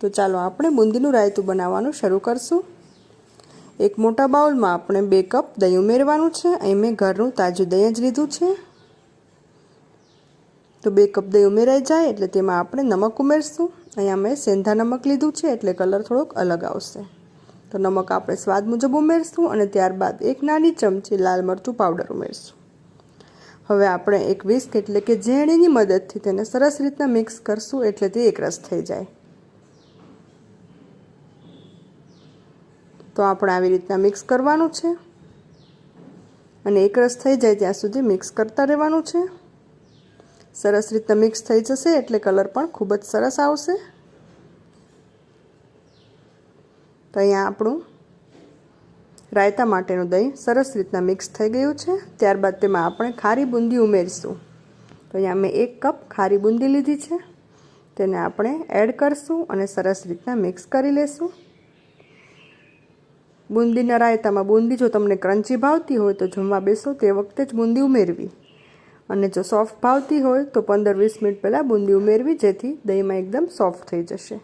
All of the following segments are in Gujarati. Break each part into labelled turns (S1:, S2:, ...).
S1: તો ચાલો આપણે બુંદીનું રાયતું બનાવવાનું શરૂ કરશું. એક મોટા બાઉલમાં આપણે બે કપ દહીં ઉમેરવાનું છે. અહીં મેં ઘરનું તાજું દહીં જ લીધું છે. તો બે કપ દહીં ઉમેરાઈ જાય એટલે તેમાં આપણે નમક ઉમેરશું. અહીંયા મેં સેંધા નમક લીધું છે એટલે કલર થોડોક અલગ આવશે. તો નમક આપણે સ્વાદ મુજબ ઉમેરશું અને ત્યારબાદ એક નાની ચમચી લાલ મરચું પાવડર ઉમેરશું. હવે આપણે એક વિસ્ક એટલે કે ઝેણીની મદદથી તેને સરસ રીતના મિક્સ કરશું એટલે તે એકરસ થઈ જાય. તો આપણે આવી રીતના મિક્સ કરવાનું છે. અને એકરસ થઈ જાય ત્યાં સુધી મિક્સ કરતા રહેવાનું છે. સરસ રીતના મિક્સ થઈ જશે એટલે કલર પણ ખૂબ જ સરસ આવશે. તો અહીંયા આપણું રાયતા માટેનું દહીં સરસ રીતના મિક્સ થઈ ગયું છે. ત્યારબાદ તેમાં આપણે ખારી બુંદી ઉમેરીશું. તો અહીંયા મેં એક કપ ખારી બુંદી લીધી છે. તેને આપણે એડ કરશું અને સરસ રીતના મિક્સ કરી લેશું. બુંદીના રાયતામાં બુંદી જો તમને ક્રન્ચી ભાવતી હોય તો જમવા બેસો તે વખતે જ બુંદી ઉમેરવી. અને જો સોફ્ટ ભાવતી હોય તો પંદર વીસ મિનિટ પહેલાં બુંદી ઉમેરવી જેથી દહીંમાં એકદમ સોફ્ટ થઈ જશે.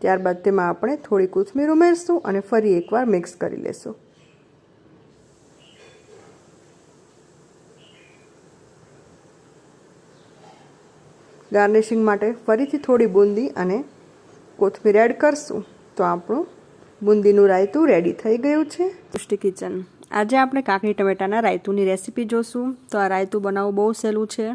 S1: ત્યારબાદ તેમાં આપણે થોડી કોથમીર ઉમેરશું અને ફરી એકવાર મિક્સ કરી લેશું. ગાર્નિશિંગ માટે ફરીથી થોડી બુંદી અને કોથમીર એડ કરશું. તો આપણું બુંદીનું રાયતું રેડી થઈ ગયું છે. પુષ્ટિ કિચન. આજે આપણે કાકડી ટમેટાના રાયતુંની રેસીપી જોશું. તો આ રાયતું બનાવવું બહુ સહેલું છે.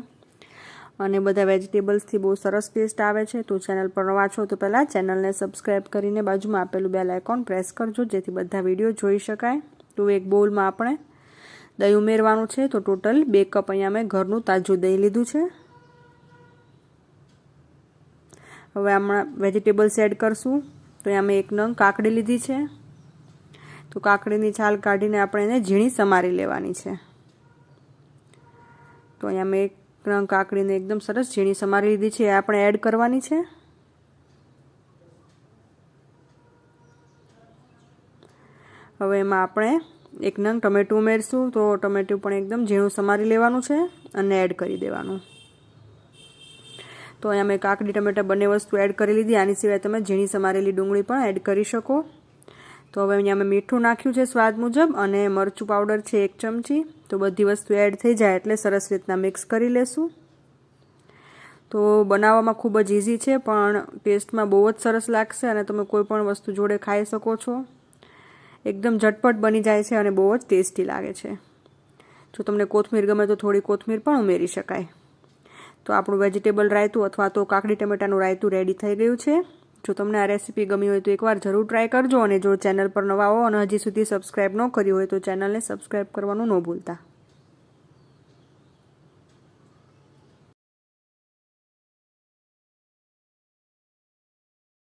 S1: અને બધા વેજીટેબલ્સથી બહુ સરસ ટેસ્ટ આવે છે. તો ચેનલ પર નવા છો તો પહેલાં ચેનલને સબસ્ક્રાઈબ કરીને બાજુમાં આપેલું બેલ આઇકોન પ્રેસ કરજો, જેથી બધા વીડિયો જોઈ શકાય. તો એક બોલમાં આપણે દહીં ઉમેરવાનું છે. તો ટોટલ બે કપ અહીંયા મેં ઘરનું તાજું દહીં લીધું છે. હવે હમણાં વેજીટેબલ્સ એડ કરશું. તો અહીંયા મેં એક નંગ કાકડી લીધી છે. તો કાકડીની છાલ કાઢીને આપણે એને ઝીણી સમારી લેવાની છે. તો અહીંયા મેં એક નંગ કાકડીને એકદમ સરસ ઝીણી સમારી લીધી છે. એ આપણે એડ કરવાની છે. હવે એમાં આપણે એક નંગ ટમેટું ઉમેરશું. તો ટમેટું પણ એકદમ ઝીણું સમારી લેવાનું છે અને એડ કરી દેવાનું. તો અહીંયા મેં કાકડી, ટમેટા બંને વસ્તુ એડ કરી લીધી. આની સિવાય તમે ઝીણી સમારેલી ડુંગળી પણ એડ કરી શકો. તો હવે અહીંયા મેં મીઠું નાખ્યું છે સ્વાદ મુજબ અને મરચું પાવડર છે એક ચમચી. તો બધી વસ્તુ એડ થઈ જાય એટલે સરસ રીતના મિક્સ કરી લેશું. તો બનાવવામાં ખૂબ જ ઇઝી છે, પણ ટેસ્ટમાં બહુ જ સરસ લાગશે અને તમે કોઈ પણ વસ્તુ જોડે ખાઈ શકો છો. એકદમ ઝટપટ બની જાય છે અને બહુ જ ટેસ્ટી લાગે છે. જો તમને કોથમીર ગમે તો થોડી કોથમીર પણ ઉમેરી શકાય. તો આપણું વેજીટેબલ રાયતું અથવા તો કાકડી ટમેટાનું રાયતું રેડી થઈ ગયું છે. જો તમને આ રેસીપી ગમી હોય તો એકવાર જરૂર ટ્રાય કરજો અને જો ચેનલ પર નવા હો અને હજી સુધી સબસ્ક્રાઈબ ન કર્યું હોય તો ચેનલને સબસ્ક્રાઈબ કરવાનું ન ભૂલતા.